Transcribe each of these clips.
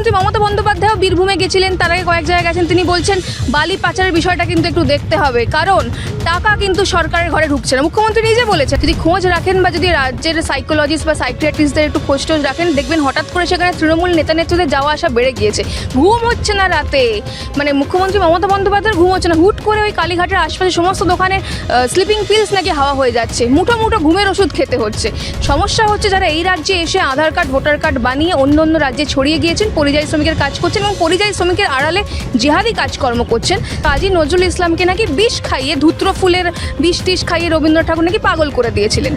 মুখ্যমন্ত্রী মমতা বন্দ্যোপাধ্যায়ও বীরভূমে গেছিলেন, তার আগে কয়েক জায়গায় গেছেন। তিনি বলছেন, বালি পাচারের বিষয়টা কিন্তু একটু দেখতে হবে, কারণ টাকা কিন্তু সরকারের ঘরে ঢুকছে না। মুখ্যমন্ত্রী নিজে বলেছেন, যদি খোঁজ রাখেন বা যদি রাজ্যের সাইকোলজিস্ট বা সাইকিয়াট্রিস্টদের একটু খোঁজ টোজ রাখেন, দেখবেন হঠাৎ করে সেখানে তৃণমূল নেতা নেত্রীদের যাওয়া আসা বেড়ে গিয়েছে। ঘুম হচ্ছে না রাতে। মানে মুখ্যমন্ত্রী মমতা বন্দ্যোপাধ্যায়ের ঘুম হচ্ছে না। হুট করে ওই কালীঘাটের আশপাশে সমস্ত দোকানে স্লিপিং পিলস নাকি হাওয়া হয়ে যাচ্ছে। মুঠো মুঠো ঘুমের ওষুধ খেতে হচ্ছে। সমস্যা হচ্ছে যারা এই রাজ্যে এসে আধার কার্ড, ভোটার কার্ড বানিয়ে অন্য অন্য রাজ্যে ছড়িয়ে গিয়েছেন পরিযায়ী শ্রমিকের কাজ করছেন এবং পরিযায়ী শ্রমিকের আড়ালে জেহাদি কাজকর্ম করছেন। কাজী নজরুল ইসলামকে নাকি বিষ খাইয়ে ধূত্র ফুলের বিষ টিষ খাইয়ে রবীন্দ্রনাথ ঠাকুর নাকি পাগল করে দিয়েছিলেন।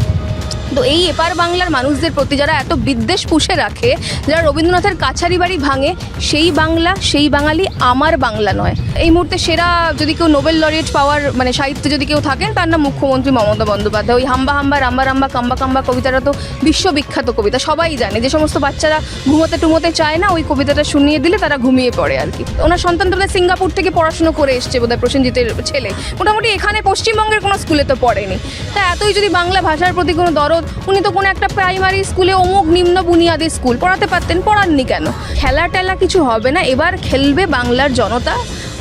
তো এই এপার বাংলার মানুষদের প্রতি যারা এত বিদ্বেষ পুষে রাখে, যারা রবীন্দ্রনাথের কাছারি বাড়ি ভাঙে, সেই বাংলা, সেই বাঙালি আমার বাংলা নয়। এই মুহূর্তে সেরা যদি কেউ নোবেল লরিয়েট পাওয়ার মানে সাহিত্যে যদি কেউ থাকেন, তার নাম মুখ্যমন্ত্রী মমতা বন্দ্যোপাধ্যায়। ওই হাম্বা হাম্বা, রাম্বা রাম্বা, কাম্বা কাম্বা কবিতাটা তো বিশ্ববিখ্যাত কবিতা, সবাই জানে। যে সমস্ত বাচ্চারা ঘুমোতে টুমোতে চায় না, ওই কবিতাটা শুনিয়ে দিলে তারা ঘুমিয়ে পড়ে আর কি। ওনার সন্তান তো সিঙ্গাপুর থেকে পড়াশুনো করে এসছে বোধহয় প্রসেনজিতের ছেলে। মোটামুটি এখানে পশ্চিমবঙ্গের কোনো স্কুলে তো পড়েনি। তা এতই যদি বাংলা ভাষার প্রতি কোনো দরদ উনি তো কোনো একটা প্রাইমারি স্কুলে অমুক নিম্ন বুনিয়াদী স্কুল পড়াতে পারতেন, পড়াননি কেন? খেলা টেলা কিছু হবে না, এবার খেলবে বাংলার জনতা,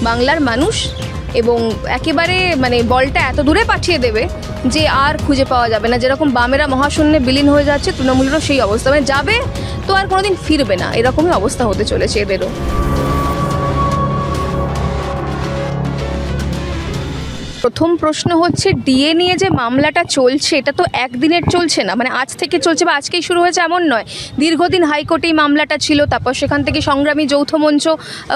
বাংলার মানুষ, এবং একেবারে মানে বলটা এত দূরে পাঠিয়ে দেবে যে আর খুঁজে পাওয়া যাবে না। যেরকম বামেরা মহাশূন্যে বিলীন হয়ে যাচ্ছে, তৃণমূলেরও সেই অবস্থা। মানে যাবে তো আর কোনোদিন ফিরবে না। এরকমই অবস্থা হতে চলেছে এদেরও। প্রথম প্রশ্ন হচ্ছে, ডিএ নিয়ে যে মামলাটা চলছে, এটা তো একদিনের চলছে না। মানে আজ থেকে চলছে বা আজকেই শুরু হয়েছে এমন নয়। দীর্ঘদিন হাইকোর্টে এই মামলাটা ছিল, তারপর সেখান থেকে সংগ্রামী যৌথ মঞ্চ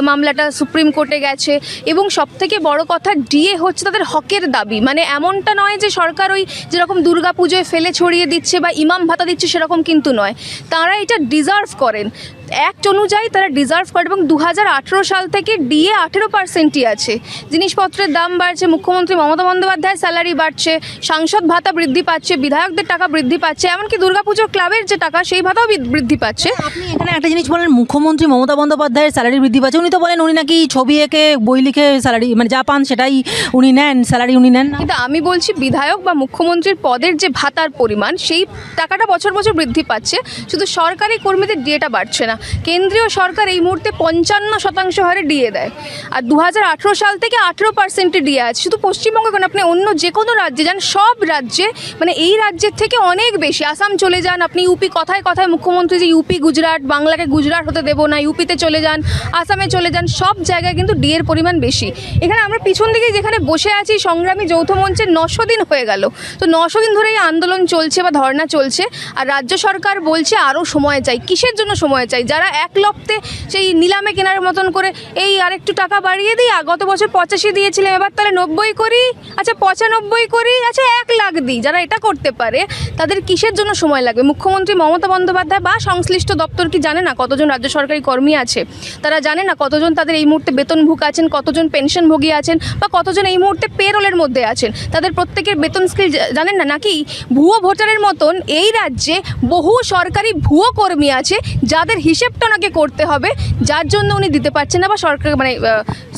মামলাটা সুপ্রিম কোর্টে গেছে। এবং সব থেকে বড় কথা, ডিএ হচ্ছে তাদের হকের দাবি। মানে এমনটা নয় যে সরকার ওই যেরকম দুর্গাপুজোয় ফেলে ছড়িয়ে দিচ্ছে বা ইমাম ভাতা দিচ্ছে সেরকম কিন্তু নয়। তারা এটা ডিজার্ভ করেন। অ্যাক্ট অনুযায়ী তারা ডিজার্ভ করে এবং দু হাজার আঠেরো সাল থেকে ডিএ আঠেরো পার্সেন্টই আছে। জিনিসপত্রের দাম বাড়ছে মুখ্যমন্ত্রী মমতা বন্দ্যোপাধ্যায় স্যালারি বাড়ছে সাংসদ ভাতা বৃদ্ধি পাচ্ছে বিধায়কদের টাকা বৃদ্ধি পাচ্ছে এমনকি দুর্গাপুজোর ক্লাবের যে টাকা সেই ভাতাও বৃদ্ধি পাচ্ছে। আপনি এখানে একটা জিনিস বলেন মুখ্যমন্ত্রী মমতা বন্দ্যোপাধ্যায়ের স্যালারি বৃদ্ধি পাচ্ছে। উনি তো বলেন উনি নাকি ছবি এঁকে বই লিখে স্যালারি মানে যা পান সেটাই উনি নেন স্যালারি উনি নেন। কিন্তু আমি বলছি বিধায়ক বা মুখ্যমন্ত্রীর পদের যে ভাতার পরিমাণ সেই টাকাটা বছর বছর বৃদ্ধি পাচ্ছে। শুধু সরকারি কর্মীদের ডিএটা বাড়ছে না। কেন্দ্রীয় সরকার এই মুহূর্তে পঞ্চান্ন শতাংশ হারে ডিএ দেয়। আর দু হাজার আঠেরো সাল থেকে আঠেরো পার্সেন্টে ডিএ আছে। শুধু পশ্চিমবঙ্গে কেন? আপনি অন্য যে কোনো রাজ্যে যান, সব রাজ্যে মানে এই রাজ্যের থেকে অনেক বেশি। আসাম চলে যান, আপনি ইউপি কথায় কথায় মুখ্যমন্ত্রী যে ইউপি, গুজরাট, বাংলাকে গুজরাট হতে দেবো না, ইউপিতে চলে যান, আসামে চলে যান, সব জায়গায় কিন্তু ডিএর পরিমাণ বেশি। এখানে আমরা পিছন দিকে যেখানে বসে আছি, সংগ্রামী যৌথ মঞ্চে নশো দিন হয়ে গেল। তো নশো দিন ধরে এই আন্দোলন চলছে বা ধর্ণা চলছে। আর রাজ্য সরকার বলছে আরও সময় চাই। কিসের জন্য সময় চাই? যারা এক লপ্তে সেই নিলামে কেনার মতন করে এই আরেকটু টাকা বাড়িয়ে দিই গত বছর পঁচাশি দিয়েছিলাম, এবার তাহলে নব্বই করি? আচ্ছা পঁচানব্বই করি আচ্ছা এক লাখ দিই। যারা এটা করতে পারে, তাদের কিসের জন্য সময় লাগবে? মুখ্যমন্ত্রী মমতা বন্দ্যোপাধ্যায় বা সংশ্লিষ্ট দপ্তর কি জানে না কতজন রাজ্য সরকারি কর্মী আছে? তারা জানে না কতজন তাদের এই মুহূর্তে বেতনভুক আছেন, কতজন পেনশনভোগী আছেন, বা কতজন এই মুহূর্তে পেরোলের মধ্যে আছেন? তাদের প্রত্যেকের বেতন স্কেল জানেন না? নাকি ভুয়ো ভোটারের মতন এই রাজ্যে বহু সরকারি ভুয়ো কর্মী আছে, যাদের হিসেবটা ওনাকে করতে হবে, যার জন্য উনি দিতে পারছেন না বা সরকার মানে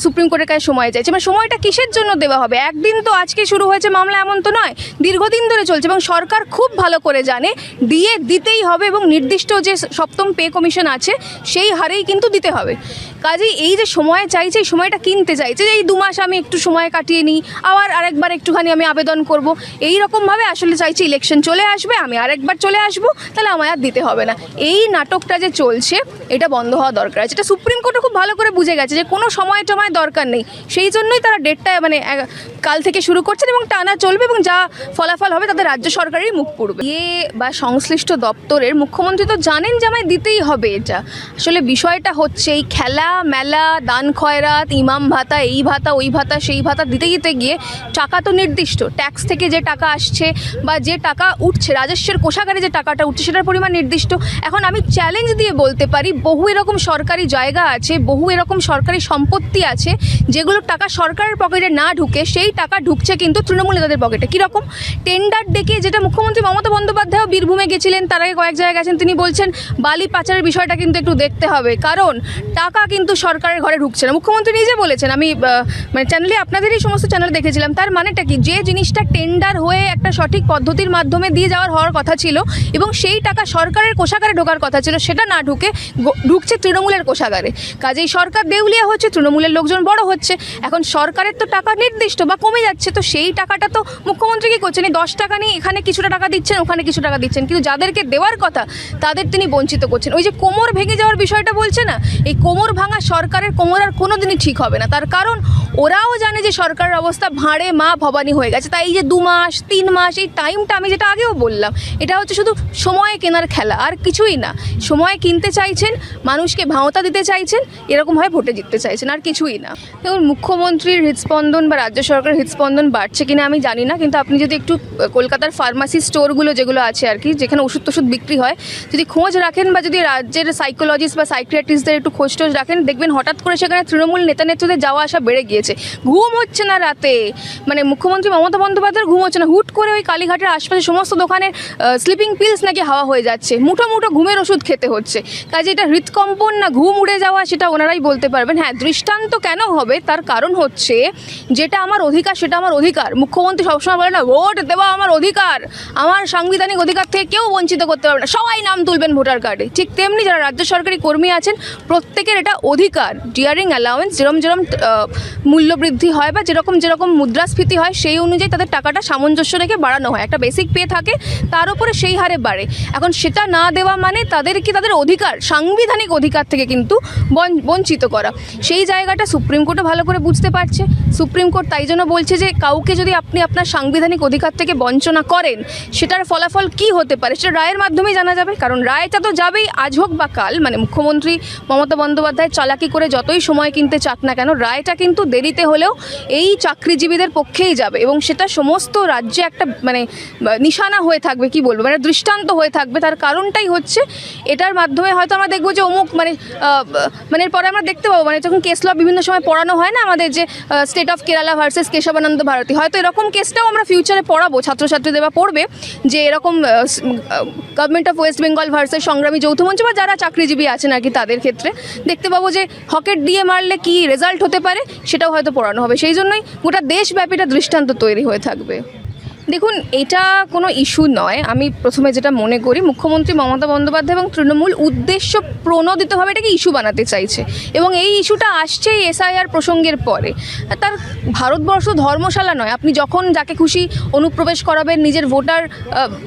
সুপ্রিম কোর্টের কাছে সময় চাইছে। মানে সময়টা কিসের জন্য দেওয়া হবে? একদিন তো আজকে শুরু হয়েছে মামলা, এমন তো নয়। দীর্ঘদিন ধরে চলছে এবং সরকার খুব ভালো করে জানে, দিয়ে দিতেই হবে এবং নির্দিষ্ট যে সপ্তম পে কমিশন আছে, সেই হারেই কিন্তু দিতে হবে। কাজেই এই যে সময় চাইছে, এই সময়টা কিনতে চাইছে যে এই দু মাস আমি একটু সময় কাটিয়ে নিই, আবার আরেকবার একটুখানি আমি আবেদন করব। এই রকমভাবে আসলে চাইছি ইলেকশন চলে আসবে, আমি আরেকবার চলে আসব, তাহলে আমায় আর দিতে হবে না। এই নাটকটা যে চলছে, এটা বন্ধ হওয়া দরকার আছে। এটা সুপ্রিম কোর্টও খুব ভালো করে বুঝে গেছে যে কোনো সময় টময় দরকার নেই। সেই জন্যই তারা ডেটটা মানে কাল থেকে শুরু করছেন এবং টানা চলবে এবং যা ফলাফল হবে তাদের রাজ্য সরকারেরই মুখ পড়বে। ইয়ে বা সংশ্লিষ্ট দপ্তরের মুখ্যমন্ত্রী তো জানেন যে আমায় দিতেই হবে এটা। আসলে বিষয়টা হচ্ছে, এই খেলা মেলা, দান খয়রাত, ইমাম ভাতা, এই ভাতা, ওই ভাতা, সেই ভাতা দিতে দিতে গিয়ে টাকা তো নির্দিষ্ট। ট্যাক্স থেকে যে টাকা আসছে বা যে টাকা উঠছে, রাজস্বের কোষাগারে যে টাকাটা উঠছে, সেটার পরিমাণ নির্দিষ্ট। এখন আমি চ্যালেঞ্জ দিয়ে বলতে পারি, বহু এরকম সরকারি জায়গা আছে, বহু এরকম সরকারি সম্পত্তি আছে, যেগুলো টাকা সরকারের পকেটে না ঢুকে, সেই টাকা ঢুকছে কিন্তু তৃণমূল নেতাদের পকেটে কীরকম? টেন্ডার ডেকে যেটা মুখ্যমন্ত্রী মমতা বন্দ্যোপাধ্যায়ও বীরভূমে গেছিলেন, তার আগে কয়েক জায়গায় গেছেন তিনি বলছেন, বালি পাচারের বিষয়টা কিন্তু একটু দেখতে হবে। কারণ টাকা কিন্তু সরকারের ঘরে ঢুকছে না। মুখ্যমন্ত্রী নিজে বলেছেন, আমি মানে চ্যানেলে আপনাদেরই সমস্ত চ্যানেল দেখেছিলাম, তার মানেটা কি? যে জিনিসটা টেন্ডার হয়ে একটা সঠিক পদ্ধতির মাধ্যমে দিয়ে যাওয়ার হওয়ার কথা ছিল এবং সেই টাকা সরকারের কোষাগারে ঢোকার কথা ছিল, সেটা না ঢুকে ঢুকছে তৃণমূলের কোষাগারে। কাজেই সরকার দেউলিয়া হচ্ছে, তৃণমূলের লোকজন বড় হচ্ছে। এখন সরকারের তো টাকা নির্দিষ্ট বা কমে যাচ্ছে, তো সেই টাকাটা তো মুখ্যমন্ত্রী কি করছেন? এই দশ টাকা নিয়ে এখানে কিছুটা টাকা দিচ্ছেন, ওখানে কিছু টাকা দিচ্ছেন, কিন্তু যাদেরকে দেওয়ার কথা, তাদের তিনি বঞ্চিত করছেন। ওই যে কোমর ভেঙে যাওয়ার বিষয়টা বলছে না? এই কোমর ভাঙা সরকারের কোমর আর কোনো দিনই ঠিক হবে না। তার কারণ ওরাও জানে যে সরকারের অবস্থা ভাঁড়ে মা ভবানী হয়ে গেছে। তাই এই যে দু মাস তিন মাস, এই টাইমটা আমি যেটা আগেও বললাম, এটা হচ্ছে শুধু সময় কেনার খেলা, আর কিছুই না। সময় কিনতে চাইছেন, মানুষকে ভাওতা দিতে চাইছেন এরকমভাবে ভোটে জিততে চাইছেন, আর কিছুই না। দেখুন, মুখ্যমন্ত্রীর হৃদস্পন্দন বা রাজ্য সরকারের হৃদস্পন্দন বাড়ছে কিনা আমি জানি না, কিন্তু আপনি যদি একটু কলকাতার ফার্মাসি স্টোরগুলো যেগুলো আছে আর কি, যেখানে ওষুধ টষুধ বিক্রি হয়, যদি খোঁজ রাখেন বা যদি রাজ্যের সাইকোলজিস্ট বা সাইক্রিয়াটিস্টদের একটু খোঁজ টোজ রাখেন দেখবেন হঠাৎ করে সেখানে তৃণমূল নেতা নেত্রীদের যাওয়া আসা বেড়ে গিয়েছে। ঘুম হচ্ছে না রাতে। মানে মুখ্যমন্ত্রী মমতা বন্দ্যোপাধ্যায়ের ঘুম হচ্ছে না। হুট করে ওই কালীঘাটের আশপাশে সমস্ত দোকানের স্লিপিং পিলস নাকি হাওয়া হয়ে যাচ্ছে। মুঠো মুঠো ঘুমের ওষুধ খেতে হচ্ছে। কাজে এটা হৃদকম্পন না, ঘুম উড়ে যাওয়া সেটা ওনারাই বলতে পারবেন। হ্যাঁ দৃষ্টান্ত কেন হবে? তার কারণ হচ্ছে, যেটা আমার অধিকার, সেটা আমার অধিকার। মুখ্যমন্ত্রী সবসময় বলে না, ভোট দেওয়া আমার অধিকার। আমার সাংবিধানিক অধিকার থেকে কেউ বঞ্চিত করতে পারবে না। সবাই নাম তুলবেন ভোটার কার্ডে। ঠিক তেমনি যারা রাজ্য সরকারি কর্মী আছেন, প্রত্যেকের এটা অধিকার ডিয়ারিং অ্যালাউন্স যেরকম যেরকম মূল্য বৃদ্ধি হয় বা যেরকম যেরকম মুদ্রাস্ফীতি হয়, সেই অনুযায়ী তাদের টাকাটা সামঞ্জস্য রেখে বাড়ানো হয়। একটা বেসিক পে থাকে, তার উপরে সেই হারে বাড়ে। এখন সেটা না দেওয়া মানে তাদেরকে তাদের অধিকার, সাংবিধানিক অধিকার থেকে কিন্তু বঞ্চ- বঞ্চিত করা। সেই জায়গাটা সুপ্রিম কোর্টও ভালো করে বুঝতে পারছে। সুপ্রিম কোর্ট তাই জন্য বলছে যে কাউকে যদি আপনি আপনার সাংবিধানিক অধিকার থেকে বঞ্চনা করেন, সেটার ফলাফল কি হতে পারে? সেটা রায়ের মাধ্যমেই জানা যাবে, কারণ রায়টা তো যাবেই আজ হোক বা কাল। মানে মুখ্যমন্ত্রী মমতা বন্দ্যোপাধ্যায় চালাকি করে যতই সময় কিনতে চাক না কেন, রায়টা কিন্তু দেরিতে হলেও এই চাকরিজীবীদের পক্ষেই যাবে এবং সেটা সমস্ত রাজ্যে একটা মানে নিশানা হয়ে থাকবে, কি বলব? মানে দৃষ্টান্ত হয়ে থাকবে। তার কারণটাই হচ্ছে, এটার মাধ্যমে হয়তো আমরা দেখব যে অমুক মানে মানে এরপরে আমরা দেখতে পাবো। মানে যখন কেস ল বিভিন্ন সময় পড়ানো হয় না আমাদের যে state of Kerala versus Kesavananda Bharati হয়তো এরকম কেসটাও আমরা ফিউচারে পড়াবো ছাত্রছাত্রীদের বা পড়বে, যে এরকম government of West Bengal versus Sangrami Joutha Mancha বা যারা চাকরিজীবী আছেন আর কি তাদের ক্ষেত্রে। দেখতে পাবো যে হকেট দিয়ে মারলে কি রেজাল্ট হতে পারে, সেটাও হয়তো পড়ানো হবে। সেই জন্যই গোটা দেশব্যাপীটা দৃষ্টান্ত তৈরি হয়ে থাকবে। দেখুন, এটা কোনো ইস্যু নয়। আমি প্রথমে যেটা মনে করি, মুখ্যমন্ত্রী মমতা বন্দ্যোপাধ্যায় এবং তৃণমূল উদ্দেশ্য প্রণোদিতভাবে এটাকে ইস্যু বানাতে চাইছে। এবং এই ইস্যুটা আসছে এসআইআর প্রসঙ্গের পরে। তার ভারতবর্ষ ধর্মশালা নয়। আপনি যখন যাকে খুশি অনুপ্রবেশ করাবেন, নিজের ভোটার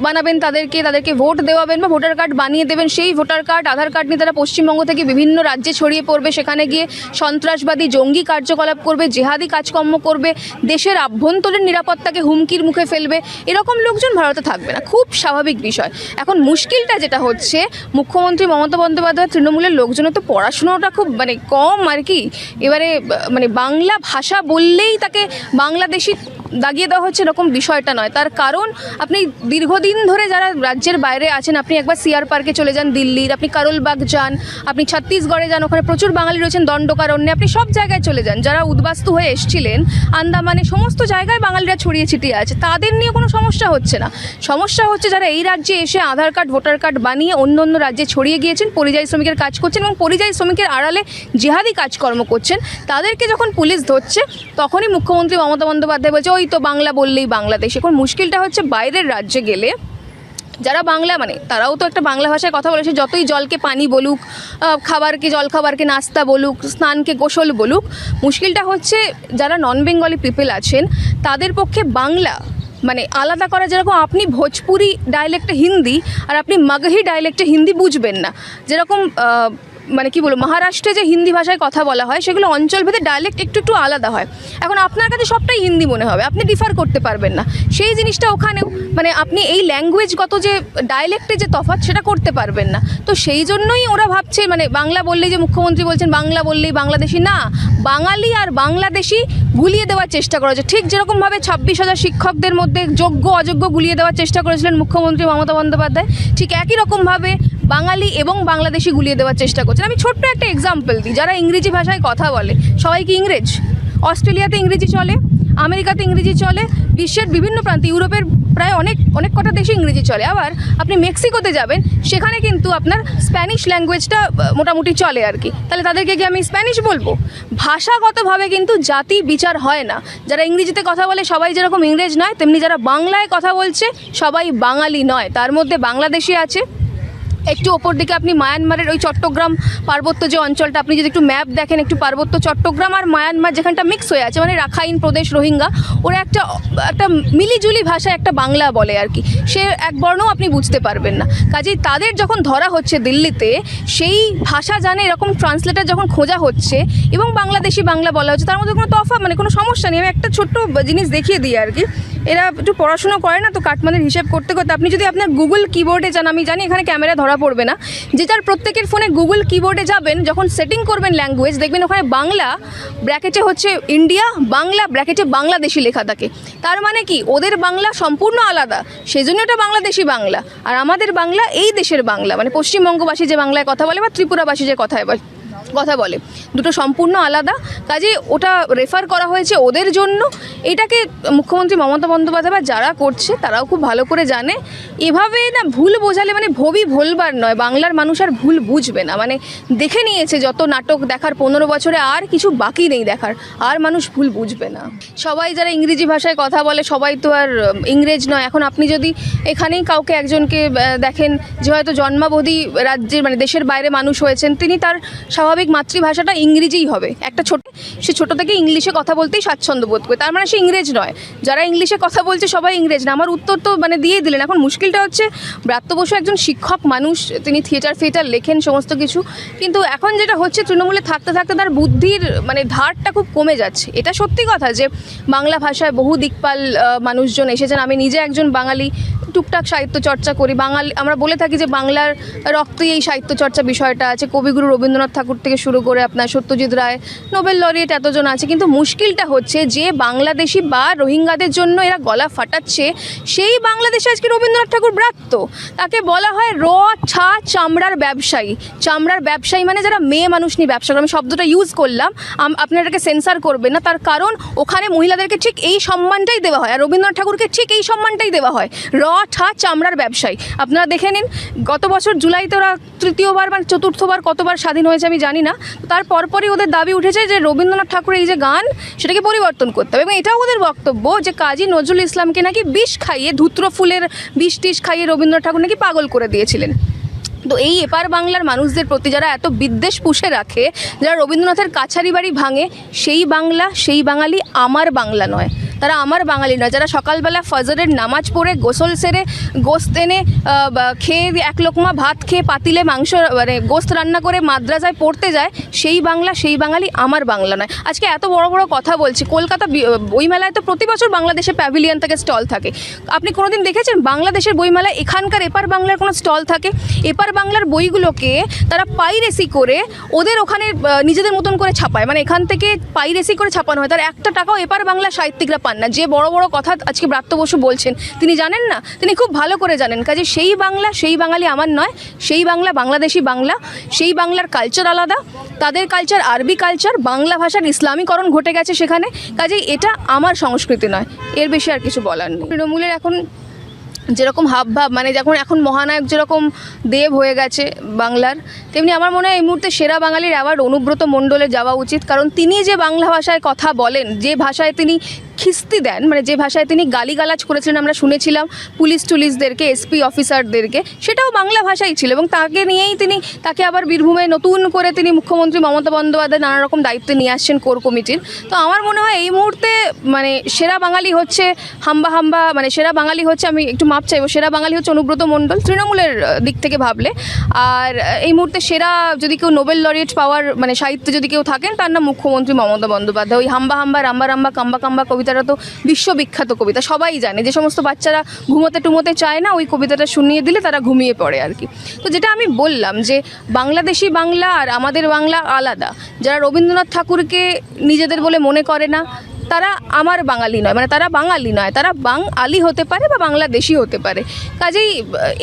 বানাবেন তাদেরকে তাদেরকে ভোট দেওয়াবেন বা ভোটার কার্ড বানিয়ে দেবেন, সেই ভোটার কার্ড, আধার কার্ড নিয়ে তারা পশ্চিমবঙ্গ থেকে বিভিন্ন রাজ্যে ছড়িয়ে পড়বে। সেখানে গিয়ে সন্ত্রাসবাদী, জঙ্গি কার্যকলাপ করবে, জেহাদি কাজকর্ম করবে। দেশের আভ্যন্তরীণ নিরাপত্তাকে হুমকির মুখে ফেলবে। এরকম লোকজন ভারতে থাকবে না। খুব স্বাভাবিক বিষয়। এখন মুশকিলটা যেটা হচ্ছে, মুখ্যমন্ত্রী মমতা বন্দ্যোপাধ্যায় তৃণমূলের লোকজনের তো পড়াশুনোটা খুব মানে কম আর কি। এবারে মানে বাংলা ভাষা বললেই তাকে বাংলাদেশি দাগিয়ে দেওয়া হচ্ছে এরকম বিষয়টা নয়। তার কারণ, আপনি দীর্ঘদিন ধরে যারা রাজ্যের বাইরে আছেন, আপনি একবার সিআর পার্কে চলে যান, দিল্লির, আপনি কারোলবাগ যান, আপনি ছত্তিশগড়ে যান, ওখানে প্রচুর বাঙালি রয়েছেন, দণ্ডকারণ্যে, আপনি সব জায়গায় চলে যান। যারা উদ্বাস্তু হয়ে এসছিলেন, আন্দামানে সমস্ত জায়গায় বাঙালিরা ছড়িয়ে ছিটিয়ে আছে। তাদের নিয়ে কোনো সমস্যা হচ্ছে না। সমস্যা হচ্ছে যারা এই রাজ্যে এসে আধার কার্ড, ভোটার কার্ড বানিয়ে অন্য অন্য রাজ্যে ছড়িয়ে গিয়েছেন, পরিযায়ী শ্রমিকের কাজ করছেন এবং পরিযায়ী শ্রমিকের আড়ালে জেহাদি কাজকর্ম করছেন, তাদেরকে যখন পুলিশ ধরছে, তখনই মুখ্যমন্ত্রী মমতা বন্দ্যোপাধ্যায় বলছে, ওই তো বাংলা বললেই বাংলাদেশ। এখন মুশকিলটা হচ্ছে বাইরের রাজ্যে গেলে যারা বাংলা মানে তারাও তো একটা বাংলা ভাষায় কথা বলে, সে যতই জলকে পানি বলুক খাবারকে, জল খাবারকে, নাস্তা বলুক, স্নানকে, গোসল বলুক, মুশকিলটা হচ্ছে যারা নন বেঙ্গলি পিপল আছেন, তাদের পক্ষে বাংলা মানে আলাদা করা যেরকম আপনি ভোজপুরি ডায়ালেক্টে হিন্দি আর আপনি মাগহি ডায়ালেক্টে হিন্দি বুঝবেন না। যেরকম মানে কি বলব, মহারাষ্ট্রে যে হিন্দি ভাষায় কথা বলা হয়, সেগুলো অঞ্চলভেদে ডায়ালেক্ট একটু একটু আলাদা হয়। এখন আপনার কাছে সবটাই হিন্দি মনে হবে, আপনি ডিফার করতে পারবেন না। সেই জিনিসটা ওখানেও মানে আপনি এই ল্যাঙ্গুয়েজগত যে ডায়ালেক্টে যে তফাৎ, সেটা করতে পারবেন না। তো সেই জন্যই ওরা ভাবছে মানে বাংলা বললেই যে মুখ্যমন্ত্রী বলছেন, বাংলা বললেই বাংলাদেশি, না, বাঙালি আর বাংলাদেশি গুলিয়ে দেওয়ার চেষ্টা করা ঠিক যেরকমভাবে ছাব্বিশ হাজার শিক্ষকদের মধ্যে যোগ্য অযোগ্য গুলিয়ে দেওয়ার চেষ্টা করেছিলেন মুখ্যমন্ত্রী মমতা বন্দ্যোপাধ্যায়, ঠিক একই রকমভাবে বাঙালি এবং বাংলাদেশি গুলিয়ে দেওয়ার চেষ্টা করছেন। আমি ছোট্ট একটা এক্সাম্পল দিই। যারা ইংরেজি ভাষায় কথা বলে সবাই কি ইংরেজ। অস্ট্রেলিয়াতে ইংরেজি চলে, আমেরিকাতে ইংরেজি চলে, বিশ্বের বিভিন্ন প্রান্তে, ইউরোপের প্রায় অনেক অনেক কটা দেশে ইংরেজি চলে। আবার আপনি মেক্সিকোতে যাবেন, সেখানে কিন্তু আপনার স্প্যানিশ ল্যাঙ্গুয়েজটা মোটামুটি চলে আর কি। তাহলে তাদেরকে কি আমি স্প্যানিশ বলব? ভাষাগতভাবে কিন্তু জাতি বিচার হয় না। যারা ইংরেজিতে কথা বলে, সবাই যেরকম ইংরেজ নয়, তেমনি যারা বাংলায় কথা বলছে, সবাই বাঙালি নয়। তার মধ্যে বাংলাদেশি আছে একটু ওপর দিকে আপনি মায়ানমারের ওই চট্টগ্রাম পার্বত্য যে অঞ্চলটা, আপনি যদি একটু ম্যাপ দেখেন একটু পার্বত্য চট্টগ্রাম আর মায়ানমার যেখানটা মিক্স হয়ে আছে মানে রাখাইন প্রদেশ, রোহিঙ্গা, ওরা একটা একটা মিলিজুলি ভাষায় একটা বাংলা বলে আর কি। সে এক বর্ণও আপনি বুঝতে পারবেন না। কাজেই তাদের যখন ধরা হচ্ছে দিল্লিতে, সেই ভাষা জানে এরকম ট্রান্সলেটার যখন খোঁজা হচ্ছে এবং বাংলাদেশি বাংলা বলা হচ্ছে, তার মধ্যে কোনো তফা মানে কোনো সমস্যা নেই। আমি একটা ছোট্ট জিনিস দেখিয়ে দিই আর কি। এরা একটু পড়াশুনো করে না, তো কাটমানের হিসেব করতে করতে আপনি যদি আপনার গুগল কিবোর্ডে যান, আমি জানি এখানে ক্যামেরা ধরা পড়বে না, যে যার প্রত্যেকের ফোনে গুগল কিবোর্ডে যাবেন, যখন সেটিং করবেন ল্যাঙ্গুয়েজ দেখবেন ওখানে বাংলা ব্র্যাকেটে হচ্ছে ইন্ডিয়া বাংলা ব্র্যাকেটে বাংলাদেশি লেখা থাকে। তার মানে কি? ওদের বাংলা সম্পূর্ণ আলাদা সেই জন্য এটা বাংলাদেশি বাংলা। আর আমাদের বাংলা এই দেশের বাংলা মানে পশ্চিমবঙ্গবাসী যে বাংলায় কথা বলে বা ত্রিপুরাবাসী যে কথায় বলে। কথা বলে। দুটো সম্পূর্ণ আলাদা। কাজে ওটা রেফার করা হয়েছে ওদের জন্য। এটাকে মুখ্যমন্ত্রী মমতা বন্দ্যোপাধ্যায় বা যারা করছে, তারাও খুব ভালো করে জানে। এভাবে না ভুল বোঝালে মানে ভবি ভোলবার নয়, বাংলার মানুষ আর ভুল বুঝবে না। মানে দেখে নিয়েছে যত নাটক দেখার পনেরো বছরে আর কিছু বাকি নেই দেখার। আর মানুষ ভুল বুঝবে না। সবাই যারা ইংরেজি ভাষায় কথা বলে, সবাই তো আর ইংরেজ নয়। এখন আপনি যদি এখানেই কাউকে একজনকে দেখেন যে হয়তো জন্মাবধি রাজ্যের মানে দেশের বাইরে মানুষ হয়েছেন, তিনি তার স্বাভাবিক মাতৃভাষাটা ইংরেজিই হবে। একটা ছোট সে ছোট থেকে ইংলিশে কথা বলতেই স্বাচ্ছন্দ্য বোধ করে। তার মানে সে ইংরেজ নয়। যারা ইংলিশে কথা বলছে সবাই ইংরেজ না। আমার উত্তর তো মানে দিয়ে দিলেন। এখন মুশকিলটা হচ্ছে ব্রাত্য বসু একজন শিক্ষক মানুষ। তিনি থিয়েটার ফিয়েটার লেখেন সমস্ত কিছু। কিন্তু এখন যেটা হচ্ছে তৃণমূলে থাকতে থাকতে তার বুদ্ধির মানে ধারটা খুব কমে যাচ্ছে। এটা সত্যি কথা যে বাংলা ভাষায় বহু দিকপাল মানুষজন এসেছেন। আমি নিজে একজন বাঙালি। টুকটাক সাহিত্য চর্চা করি। বাঙালি আমরা বলে থাকি যে বাংলার রক্তেই এই সাহিত্য চর্চা বিষয়টা আছে। কবিগুরু রবীন্দ্রনাথ ঠাকুর থেকে শুরু করে আপনার সত্যজিৎ রায়, নোবেল লরিয়েট এতজন আছে। কিন্তু মুশকিলটা হচ্ছে যে বাংলাদেশি বা রোহিঙ্গাদের জন্য এরা গলা ফাটাচ্ছে, সেই বাংলাদেশে আজকে রবীন্দ্রনাথ ঠাকুর ব্রাত্য। তাকে বলা হয় র, ছা, চামড়ার ব্যবসায়ী। চামড়ার ব্যবসায়ী মানে যারা মেয়ে মানুষ নিয়ে ব্যবসা করে। আমি শব্দটা ইউজ করলাম। আম- আপনারা এটাকে সেন্সার করবে না। তার কারণ ওখানে মহিলাদেরকে ঠিক এই সম্মানটাই দেওয়া হয়। আর রবীন্দ্রনাথ ঠাকুরকে ঠিক এই সম্মানটাই দেওয়া হয়। র ঠা চামড়ার ব্যবসায়ী। আপনারা দেখে নিন, গত বছর জুলাইতে ওরা তৃতীয়বার বা চতুর্থবার কতবার স্বাধীন হয়েছে আমি জানি না তার পরপরই ওদের দাবি উঠেছে যে রবীন্দ্রনাথ ঠাকুরের এই যে গান, সেটাকে পরিবর্তন করতে হবে। এবং এটাও ওদের বক্তব্য যে কাজী নজরুল ইসলামকে নাকি বিষ খাইয়ে, ধুত্র ফুলের বিষ টিষ খাইয়ে রবীন্দ্রনাথ ঠাকুর নাকি পাগল করে দিয়েছিলেন। তো এই এপার বাংলার মানুষদের প্রতি যারা এত বিদ্বেষ পুষে রাখে, যারা রবীন্দ্রনাথের কাছারি বাড়ি ভাঙে, সেই বাংলা, সেই বাঙালি আমার বাংলা নয়। তারা আমার বাঙালি নয়, যারা সকালবেলা ফজরের নামাজ পড়ে গোসল সেরে গোস্ত এনে খেয়ে এক লোকমা ভাত খেয়ে পাতিলে মাংস মানে গোস্ত রান্না করে মাদ্রাসায় পড়তে যায়, সেই বাংলা, সেই বাঙালি আমার বাংলা নয়। আজকে এত বড় বড় কথা বলছি, কলকাতা বইমেলায় তো প্রতি বছর বাংলাদেশে প্যাভিলিয়ন থেকে স্টল থাকে। আপনি কোনোদিন দেখেছেন? বাংলাদেশের বইমেলায় এখানকার এপার বাংলার কোনো স্টল থাকে? এপার বাংলার বইগুলোকে তারা পাইরেসি করে ওদের ওখানে নিজেদের মতন করে ছাপায়। মানে এখান থেকে পাইরেসি করে ছাপানো হয়। তার একটা টাকাও এপার বাংলা সাহিত্যিকরা পান না, যে বড় বড় কথা আজকে ব্রাত্য বসু বলছেন, তিনি জানেন না? তিনি খুব ভালো করে জানেন। কাজে সেই বাংলা, সেই বাঙালি আমার নয়, সেই বাংলা বাংলাদেশি বাংলা, সেই বাংলার কালচার আলাদা, তাদের কালচার আরবি কালচার বাংলা ভাষার ইসলামীকরণ ঘটে গেছে সেখানে। কাজেই এটা আমার সংস্কৃতি নয়, এর বেশি আর কিছু বলার নেই। তৃণমূলের এখন যেরকম হাব ভাব মানে যখন এখন মহানায়ক যেরকম দেব হয়ে গেছে বাংলার, তেমনি আমার মনে হয় এই মুহূর্তে সেরা বাঙালির অ্যাওয়ার্ড অনুব্রত মণ্ডলে যাওয়া উচিত। কারণ তিনি যে বাংলা ভাষায় কথা বলেন, যে ভাষায় তিনি খিস্তি দেন। মানে যে ভাষায় তিনি গালিগালাজ করেছিলেন, আমরা শুনেছিলাম পুলিশ টুলিশদেরকে এসপি অফিসারদেরকে সেটাও বাংলা ভাষাই ছিল এবং তাকে নিয়েই তিনি, তাকে আবার বীরভূমে নতুন করে তিনি মুখ্যমন্ত্রী মমতা বন্দ্যোপাধ্যায় নানা রকম দায়িত্বে নিয়ে আসছেন কোর কমিটির। তো আমার মনে হয় এই মুহূর্তে মানে সেরা বাঙালি হচ্ছে হাম্বা হাম্বা মানে সেরা বাঙালি হচ্ছে, আমি একটু মাপ চাইব, সেরা বাঙালি হচ্ছে অনুব্রত মণ্ডল তৃণমূলের দিক থেকে ভাবলে। আর এই মুহূর্তে সেরা যদি কেউ নোবেল লরিয়েট পাওয়ার মানে সাহিত্যে যদি কেউ থাকেন, তার নাম মুখ্যমন্ত্রী মমতা বন্দ্যোপাধ্যায়। ওই হাম্বা হাম্বা, রাম্বা রাম্বা, কাম্বা কাম্বা কবিতাটা তো বিশ্ববিখ্যাত কবিতা, সবাই জানে। যে সমস্ত বাচ্চারা ঘুমোতে টুমোতে চায় না, ওই কবিতাটা শুনিয়ে দিলে তারা ঘুমিয়ে পড়ে আর কি। তো যেটা আমি বললাম যে বাংলাদেশি বাংলা আর আমাদের বাংলা আলাদা। যারা রবীন্দ্রনাথ ঠাকুরকে নিজেদের বলে মনে করে না তারা আমার বাঙালি নয় মানে তারা বাঙালি নয়, তারা বাঙালি হতে পারে বা বাংলাদেশি হতে পারে। কাজেই,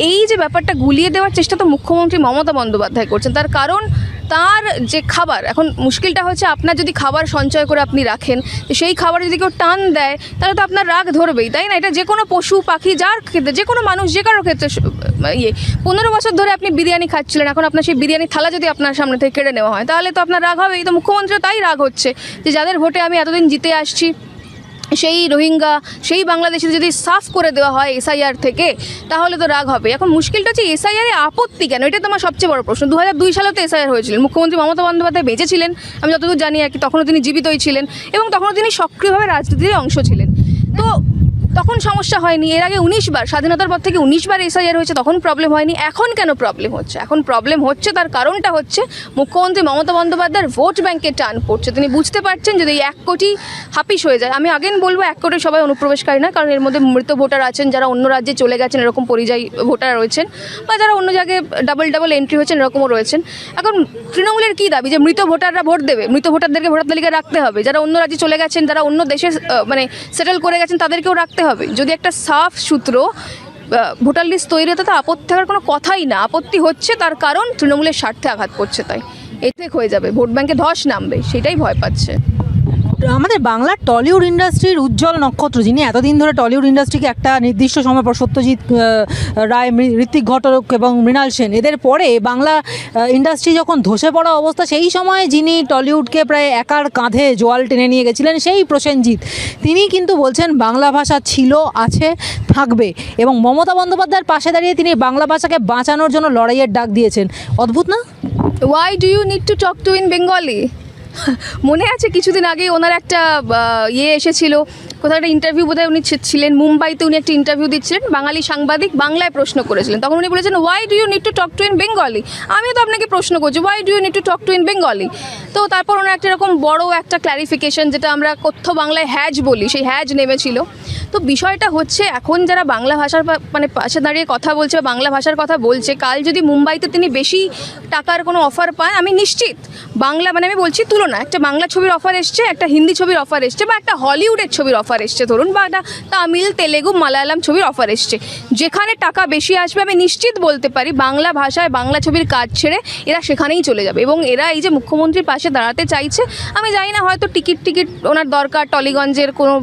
এই যে ব্যাপারটা গুলিয়ে দেওয়ার চেষ্টা তো মুখ্যমন্ত্রী মমতা বন্দ্যোপাধ্যায় করছেন। তার কারণ, তার যে খাবার, এখন মুশকিলটা হচ্ছে আপনার যদি খাবার সঞ্চয় করে আপনি রাখেন সেই খাবার যদি কেউ টান দেয়, তাহলে তো আপনার রাগ ধরবেই, তাই না? এটা যে কোনো পশু, পাখি, যার ক্ষেত্রে যে কোনো মানুষ, যে কারোর ক্ষেত্রে ইয়ে পনেরো বছর ধরে আপনি বিরিয়ানি খাচ্ছিলেন, এখন আপনার সেই বিরিয়ানি থালা যদি আপনার সামনে থেকে কেড়ে নেওয়া হয়, তাহলে তো আপনার রাগ হবেই। তো মুখ্যমন্ত্রী তাই রাগ হচ্ছে যে, যাদের ভোটে আমি এতদিন জিতে আসছি সেই রোহিঙ্গা, সেই বাংলাদেশে যদি সাফ করে দেওয়া হয় এসআইআর থেকে, তাহলে তো রাগ হবে। এখন মুশকিলটা হচ্ছে এসআইআর আপত্তি কেন? এটা তো আমার সবচেয়ে বড় প্রশ্ন। দু হাজার দুই সালে তো এসআইআর হয়েছিলেন মুখ্যমন্ত্রী মমতা বন্দ্যোপাধ্যায় বেঁচেছিলেন। আমি যতদূর জানি আর কি, তখনও তিনি জীবিতই ছিলেন এবং তখনও তিনি সক্রিয়ভাবে রাজনীতির অংশ ছিলেন। তো তখন সমস্যা হয়নি। এর আগে উনিশ বার, স্বাধীনতার পর থেকে উনিশ বার এসআইআর হয়েছে, তখন প্রবলেম হয়নি। এখন কেন প্রবলেম হচ্ছে? এখন প্রবলেম হচ্ছে, তার কারণটা হচ্ছে মুখ্যমন্ত্রী মমতা বন্দ্যোপাধ্যায়ের ভোট ব্যাংকে টান পড়ছে তিনি বুঝতে পারছেন যদি এই এক কোটি হাপিস হয়ে যায়। আমি আগেন বলব, এক কোটি সবাই অনুপ্রবেশকারী না, কারণ এর মধ্যে মৃত ভোটার আছেন, যারা অন্য রাজ্যে চলে গেছেন, এরকম পরিযায়ী ভোটার রয়েছেন, বা যারা অন্য জায়গায় ডাবল ডাবল এন্ট্রি হয়েছেন, এরকমও রয়েছেন। এখন তৃণমূলের কী দাবি? যে মৃত ভোটাররা ভোট দেবে, মৃত ভোটারদেরকে ভোটার তালিকায় রাখতে হবে। যারা অন্য রাজ্যে চলে গেছেন, যারা অন্য দেশে মানে সেটেল করে গেছেন, তাদেরকেও রাখতে হবে। যদি একটা সাফ সূত্র ভোটার লিস্ট তৈরি হতে তো আপত্তি থাকার কোনো কথাই না। আপত্তি হচ্ছে, তার কারণ তৃণমূলের স্বার্থে আঘাত করছে তাই। এতে হয়ে যাবে, ভোট ব্যাংকে ধস নামবে, সেটাই ভয় পাচ্ছে। আমাদের বাংলার টলিউড ইন্ডাস্ট্রির উজ্জ্বল নক্ষত্র, যিনি এতদিন ধরে টলিউড ইন্ডাস্ট্রিকে একটা নির্দিষ্ট সময় পর সত্যজিৎ রায় ঋত্বিক ঘটক এবং মৃণাল সেন, এদের পরে বাংলা ইন্ডাস্ট্রি যখন ধসে পড়া অবস্থা, সেই সময় যিনি টলিউডকে প্রায় একার কাঁধে জোয়াল টেনে নিয়ে গেছিলেন, সেই প্রসেনজিৎ। তিনি কিন্তু বলছেন, বাংলা ভাষা ছিল, আছে, থাকবে এবং মমতা বন্দ্যোপাধ্যায়ের পাশে দাঁড়িয়ে তিনি বাংলা ভাষাকে বাঁচানোর জন্য লড়াইয়ের ডাক দিয়েছেন। অদ্ভুত না? Why do you need to talk to in Bengali মনে আছে কিছুদিন আগে ওনার একটা ইয়ে এসেছিল কোথাও একটা ইন্টারভিউ বোধহয় উনি ছিলেন, মুম্বাইতে উনি একটা ইন্টারভিউ দিচ্ছিলেন, বাঙালি সাংবাদিক বাংলায় প্রশ্ন করেছিলেন। তখন উনি বলেছেন why do you need to talk to in Bengali আমিও তো আপনাকে প্রশ্ন করছি why do you need to talk to in Bengali তো তারপর ওনার একটা এরকম বড় একটা ক্ল্যারিফিকেশন যেটা আমরা কথ্য বাংলায় হ্যাজ বলি, সেই হ্যাজ নেমেছিল। তো বিষয়টা হচ্ছে, এখন যারা বাংলা ভাষার মানে পাশে দাঁড়িয়ে কথা বলছে বা বাংলা ভাষার কথা বলছে, কাল যদি মুম্বাইতে তিনি বেশি টাকার কোনো অফার পান, আমি নিশ্চিত বাংলা মানে আমি বলছি তুলনা, একটা বাংলা ছবির অফার এসছে, একটা হিন্দি ছবির অফার এসছে বা একটা হলিউডের ছবির অফার এসছে। ধরুন বা একটা তামিল, তেলেগু, মালায়ালাম ছবির অফার এসছে। যেখানে টাকা বেশি আসবে, আমি নিশ্চিত বলতে পারি, বাংলা ভাষায় বাংলা ছবির কাজ ছেড়ে এরা সেখানেই চলে যাবে। এবং এরা এই যে মুখ্যমন্ত্রীর পাশে দাঁড়াতে চাইছে, আমি জানি না হয়তো টিকিট টিকিট ওনার দরকার টলিগঞ্জের কোনো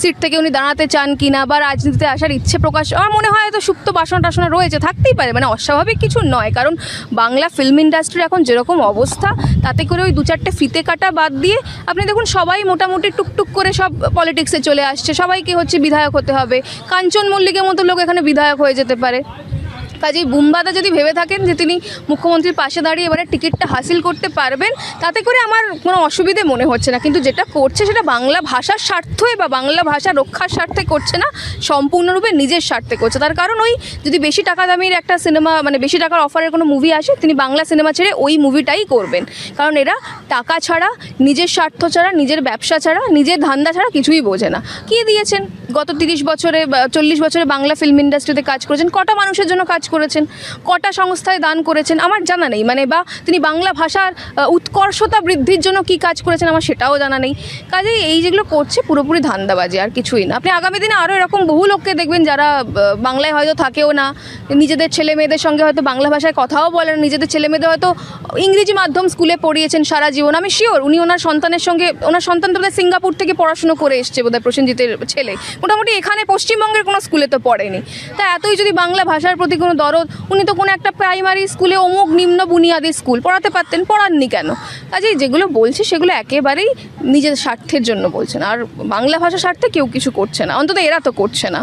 সিট থেকে উনি দাঁড়াতে চান কি না, বা রাজনীতিতে আসার ইচ্ছে প্রকাশ, আমার মনে হয় হয়তো সুপ্ত বাসনা টাসনা রয়েছে, থাকতেই পারে মানে অস্বাভাবিক কিছু নয়। কারণ বাংলা ফিল্ম ইন্ডাস্ট্রির এখন যেরকম অবস্থা, তাতে করে ওই দু চারটে ফিতে কাটা বাদ দিয়ে, আপনি দেখুন সবাই মোটামুটি টুকটুক করে সব পলিটিক্সে চলে আসছে। সবাইকে হচ্ছে বিধায়ক হতে হবে। কাঞ্চন মল্লিকের মতো লোক এখানে বিধায়ক হয়ে যেতে পারে। কাজেই বুম্বাদা যদি ভেবে থাকেন যে তিনি মুখ্যমন্ত্রীর পাশে দাঁড়িয়ে এবারে টিকিটটা হাসিল করতে পারবেন, তাতে করে আমার কোনো অসুবিধে মনে হচ্ছে না। কিন্তু যেটা করছে সেটা বাংলা ভাষার স্বার্থে বা বাংলা ভাষা রক্ষার স্বার্থে করছে না, সম্পূর্ণরূপে নিজের স্বার্থে করছে। তার কারণ ওই যদি বেশি টাকা দামের একটা সিনেমা মানে বেশি টাকার অফারের কোনো মুভি আসে, তিনি বাংলা সিনেমা ছেড়ে ওই মুভিটাই করবেন। কারণ এরা টাকা ছাড়া, নিজের স্বার্থ ছাড়া, নিজের ব্যবসা ছাড়া, নিজের ধান্দা ছাড়া কিছুই বোঝে না। কি দিয়েছেন? গত তিরিশ বছরে বা চল্লিশ বছরে বাংলা ফিল্ম ইন্ডাস্ট্রিতে কাজ করেছেন। কটা মানুষের জন্য কাজ করেছেন, কটা সংস্থায় দান করেছেন, আমার জানা নেই। মানে বা তিনি বাংলা ভাষার উৎকর্ষতা বৃদ্ধির জন্য কি কাজ করেছেন আমার সেটাও জানা নেই। কাজেই এই যেগুলো করছে পুরোপুরি ধান্দাবাজি, আর কিছুই না। আপনি আগামী দিনে আরও এরকম বহু লোককে দেখবেন যারা বাংলায় হয়তো থাকেও না। নিজেদের ছেলে মেয়েদের সঙ্গে হয়তো বাংলা ভাষায় কথাও বলেন, নিজেদের ছেলে মেয়েদের হয়তো ইংরেজি মাধ্যম স্কুলে পড়িয়েছেন সারা জীবন। আমি শিওর উনি ওনার সন্তানের সঙ্গে, ওনার সন্তান তো সিঙ্গাপুর থেকে পড়াশুনো করে এসছে বোধহয় প্রসেনজিতের ছেলে। মোটামুটি এখানে পশ্চিমবঙ্গের কোনো স্কুলে তো পড়েনি। তা এতই যদি বাংলা ভাষার প্রতি কোনো দরদ। উনি তো কোনো একটা প্রাইমারি স্কুলে অমুক নিম্ন বুনিয়াদী স্কুল পড়াতে পারতেন, পড়াননি কেন? কাজেই যেগুলো বলছে সেগুলো একেবারেই নিজের স্বার্থের জন্য বলছেন আর বাংলা ভাষা স্বার্থে কেউ কিছু করছে না। অন্তত এরা তো করছে না।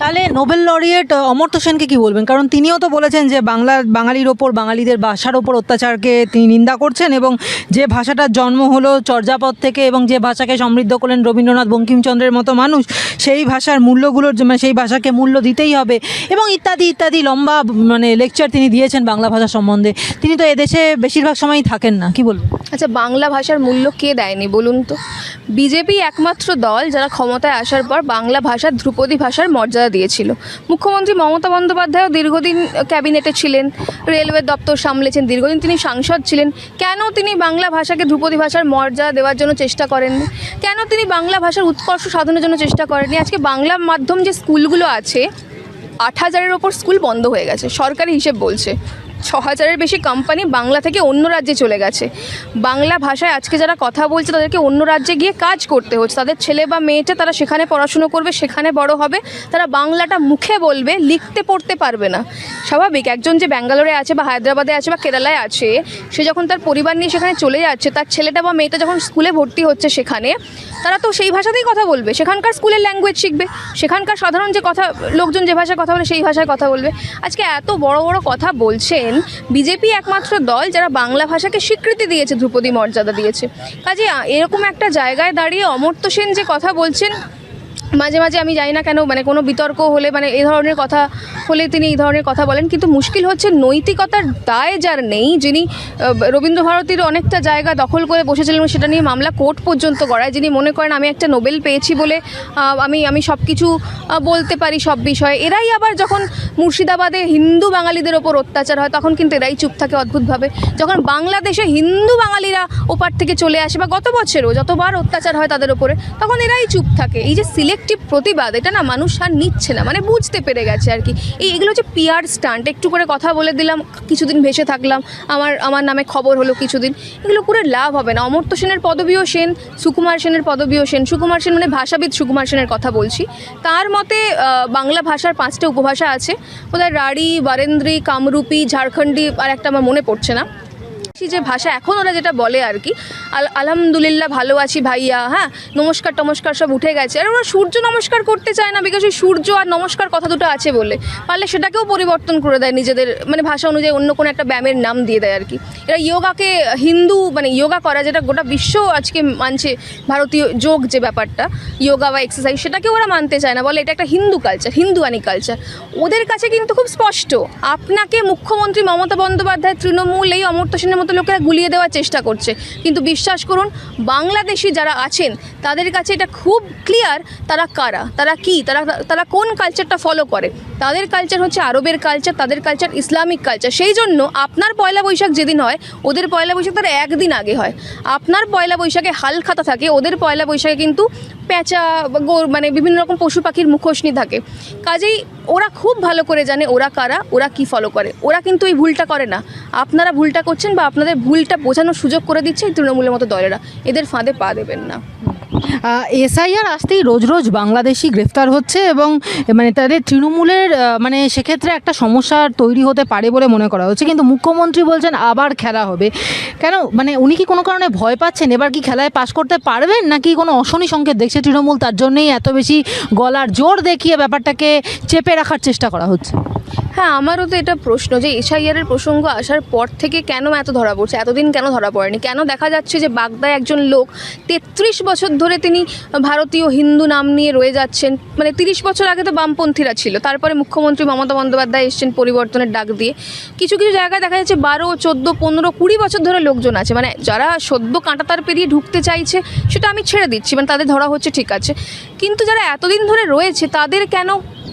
তাহলে নোবেল লরিয়েট অমর্ত্য সেনকে কি বলবেন? কারণ তিনিও তো বলেছেন যে বাংলা, বাঙালির ওপর, বাঙালিদের ভাষার ওপর অত্যাচারকে তিনি নিন্দা করছেন এবং যে ভাষাটার জন্ম হলো চর্যাপদ থেকে এবং যে ভাষাকে সমৃদ্ধ করলেন রবীন্দ্রনাথ বঙ্কিমচন্দ্রের মতো মানুষ, সেই ভাষার মূল্যগুলোর সেই ভাষাকে মূল্য দিতেই হবে এবং ইত্যাদি ইত্যাদি লম্বা মানে লেকচার তিনি দিয়েছেন বাংলা ভাষা সম্বন্ধে। তিনি তো এদেশে বেশিরভাগ সময়ই থাকেন না, কি বলবেন আচ্ছা বাংলা ভাষার মূল্য কে দেয়নি, বলুন তো? বিজেপি একমাত্র দল যারা ক্ষমতায় আসার পর বাংলা ভাষার ধ্রুপদী ভাষার মর্যাদা দিয়েছিল। মুখ্যমন্ত্রী মমতা বন্দ্যোপাধ্যায়ও দীর্ঘদিন ক্যাবিনেটে ছিলেন। রেলওয়ে দপ্তর সামলেছেন দীর্ঘদিন, তিনি সাংসদ ছিলেন। কেন তিনি বাংলা ভাষাকে ধ্রুপদী ভাষার মর্যাদা দেওয়ার জন্য চেষ্টা করেননি? কেন তিনি বাংলা ভাষার উৎকর্ষ সাধনের জন্য চেষ্টা করেননি? আজকে বাংলা মাধ্যম যে স্কুলগুলো আছে আট হাজারের ওপর স্কুল বন্ধ হয়ে গেছে সরকারি হিসেব বলছে। ছ হাজারের বেশি কোম্পানি বাংলা থেকে অন্য রাজ্যে চলে গেছে। বাংলা ভাষায় আজকে যারা কথা বলছে, তাদেরকে অন্য রাজ্যে গিয়ে কাজ করতে হচ্ছে। তাদের ছেলে বা মেয়েটা তারা সেখানে পড়াশুনো করবে, সেখানে বড় হবে। তারা বাংলাটা মুখে বলবে, লিখতে পড়তে পারবে না। স্বাভাবিক, একজন যে ব্যাঙ্গালোরে আছে বা হায়দ্রাবাদে আছে বা কেরালায় আছে, সে যখন তার পরিবার নিয়ে সেখানে চলে যাচ্ছে, তার ছেলেটা বা মেয়েটা যখন স্কুলে ভর্তি হচ্ছে সেখানে, তারা তো সেই ভাষাতেই কথা বলবে। সেখানকার স্কুলের ল্যাঙ্গুয়েজ শিখবে। সেখানকার সাধারণ যে কথা, লোকজন যে ভাষায় কথা বলে, সেই ভাষায় কথা বলবে। আজকে এত বড় বড় কথা বলছেন বিজেপি একমাত্র দল যারা বাংলা ভাষাকে স্বীকৃতি দিয়েছে, ধ্রুপদী মর্যাদা দিয়েছে। কাজে এরকম একটা জায়গায় দাঁড়িয়ে অমর্ত্য সেন যে কথা বলছেন মাঝে মাঝে আমি জানি না কেন মানে কোনো বিতর্ক হলে মানে এই ধরনের কথা হলে তিনি এই ধরনের কথা বলেন। কিন্তু মুশকিল হচ্ছে নৈতিকতার দায় যার নেই যিনি আহ, রবীন্দ্র ভারতীর অনেকটা জায়গা দখল করে বসেছিলেন সেটা নিয়ে মামলা কোর্ট পর্যন্ত গড়ায়। যিনি মনে করেন আমি একটা নোবেল পেয়েছি বলে আমি আমি সব কিছু বলতে পারি সব বিষয়ে। এরাই আবার যখন মুর্শিদাবাদে হিন্দু বাঙালিদের ওপর অত্যাচার হয় তখন কিন্তু এরাই চুপ থাকে অদ্ভুতভাবে। যখন বাংলাদেশে হিন্দু বাঙালিরা ওপার থেকে চলে আসে বা গত বছরও যতবার অত্যাচার হয় তাদের ওপরে তখন এরাই চুপ থাকে। এই যে সিলেক্টিভ প্রতিবাদ, এটা না মানুষ আর নিচ্ছে না মানে বুঝতে পেরে গেছে আর কি। এই এগুলো হচ্ছে পিয়ার স্টান্ট একটু করে কথা বলে দিলাম, কিছুদিন ভেসে থাকলাম, আমার আমার নামে খবর হলো কিছুদিন। এগুলো করে লাভ হবে না। অমর্ত্য সেনের পদবীও সেন, সুকুমার সেনের পদবীও সেন। সুকুমার সেন মানে ভাষাবিদ সুকুমার সেনের কথা বলছি। তার মতে বাংলা ভাষার পাঁচটা উপভাষা আছে। বোধহয় রাঢ়ী, বারেন্দ্রী, কামরূপী, ঝাড়খণ্ডী, আর একটা আমার মনে পড়ছে না। যে ভাষা এখন ওরা যেটা বলে আর কি আলহামদুলিল্লাহ ভালো আছি ভাইয়া হ্যাঁ? নমস্কার, টমস্কার, সব উঠে গেছে। আর ওরা সূর্য নমস্কার করতে চায় না বিকজ ওই সূর্য আর নমস্কার কথা দুটো আছে বলে। পারলে সেটাকেও পরিবর্তন করে দেয় নিজেদের মানে ভাষা অনুযায়ী অন্য কোনো একটা ব্যায়ামের নাম দিয়ে দেয় আর কি। এরা যোগাকে হিন্দু মানে যোগা করা, যেটা গোটা বিশ্ব আজকে মানছে, ভারতীয় যোগ যে ব্যাপারটা যোগা বা এক্সারসাইজ সেটাকে ওরা মানতে চায় না। বলে এটা একটা হিন্দু কালচার হিন্দুয়ানি কালচার ওদের কাছে কিন্তু খুব স্পষ্ট, আপনাকে মুখ্যমন্ত্রী মমতা বন্দ্যোপাধ্যায়, তৃণমূল এই অমর্ত্য সেনের মতো লোকেরা গুলিয়ে দেওয়ার চেষ্টা করছে। কিন্তু বিশ্বাস করুন, বাংলাদেশি যারা আছেন, তাদের কাছে এটা খুব ক্লিয়ার তারা কারা, তারা কি, তারা তারা কোন কালচারটা ফলো করে? তাদের কালচার হচ্ছে আরবের কালচার তাদের কালচার ইসলামিক কালচার সেই জন্য আপনার পয়লা বৈশাখ যেদিন হয়, ওদের পয়লা বৈশাখ তার একদিন আগে হয়। আপনার পয়লা বৈশাখে হাল খাতা থাকে, ওদের পয়লা বৈশাখে কিন্তু প্যাঁচা মানে বিভিন্ন রকম পশু পাখির মুখোশনি থাকে। কাজেই ওরা খুব ভালো করে জানে ওরা কারা, ওরা কি ফলো করে। ওরা কিন্তু এই ভুলটা করে না। আপনারা ভুলটা করছেন বা আপনাদের ভুলটা বোঝানোর সুযোগ করে দিচ্ছে এই তৃণমূলের মতো দলেরা এদের ফাঁদে পা দেবেন না। এসআইআর আসতেই রোজ রোজ বাংলাদেশি গ্রেফতার হচ্ছে এবং মানে তাদের তৃণমূলের মানে সেক্ষেত্রে একটা সমস্যার তৈরি হতে পারে বলে মনে করা হচ্ছে। কিন্তু মুখ্যমন্ত্রী বলছেন আবার খেলা হবে। কেন মানে উনি কি কোনো কারণে ভয় পাচ্ছেন? এবার কি খেলায় পাশ করতে পারবেন? নাকি কোনো অশনি সংকেত দেখছে তৃণমূল? তার জন্যই এত বেশি গলার জোর দেখিয়ে ব্যাপারটাকে চেপে রাখার চেষ্টা করা হচ্ছে। হ্যাঁ আমারও তো এটা প্রশ্ন যে এসআইআর এর প্রসঙ্গ আসার পর থেকে কেন এত ধরা পড়ছে? এতদিন কেন ধরা পড়েনি? কেন দেখা যাচ্ছে যে বাগদায় একজন লোক তেত্রিশ বছর ধরে তিনি ভারতীয় হিন্দু নাম নিয়ে রয়ে যাচ্ছেন। মানে তিরিশ বছর আগে তো বামপন্থীরা ছিল। তারপরে মুখ্যমন্ত্রী মমতা বন্দ্যোপাধ্যায় এসছেন পরিবর্তনের ডাক দিয়ে। কিছু কিছু জায়গায় দেখা যাচ্ছে বারো, চোদ্দ, পনেরো, কুড়ি বছর ধরে লোকজন আছে। মানে যারা সদ্য কাঁটাতার পেরিয়ে ঢুকতে চাইছে, সেটা আমি ছেড়ে দিচ্ছি। মানে তাদের ধরা হচ্ছে ঠিক আছে। কিন্তু যারা এতদিন ধরে রয়েছে, তাদের কেন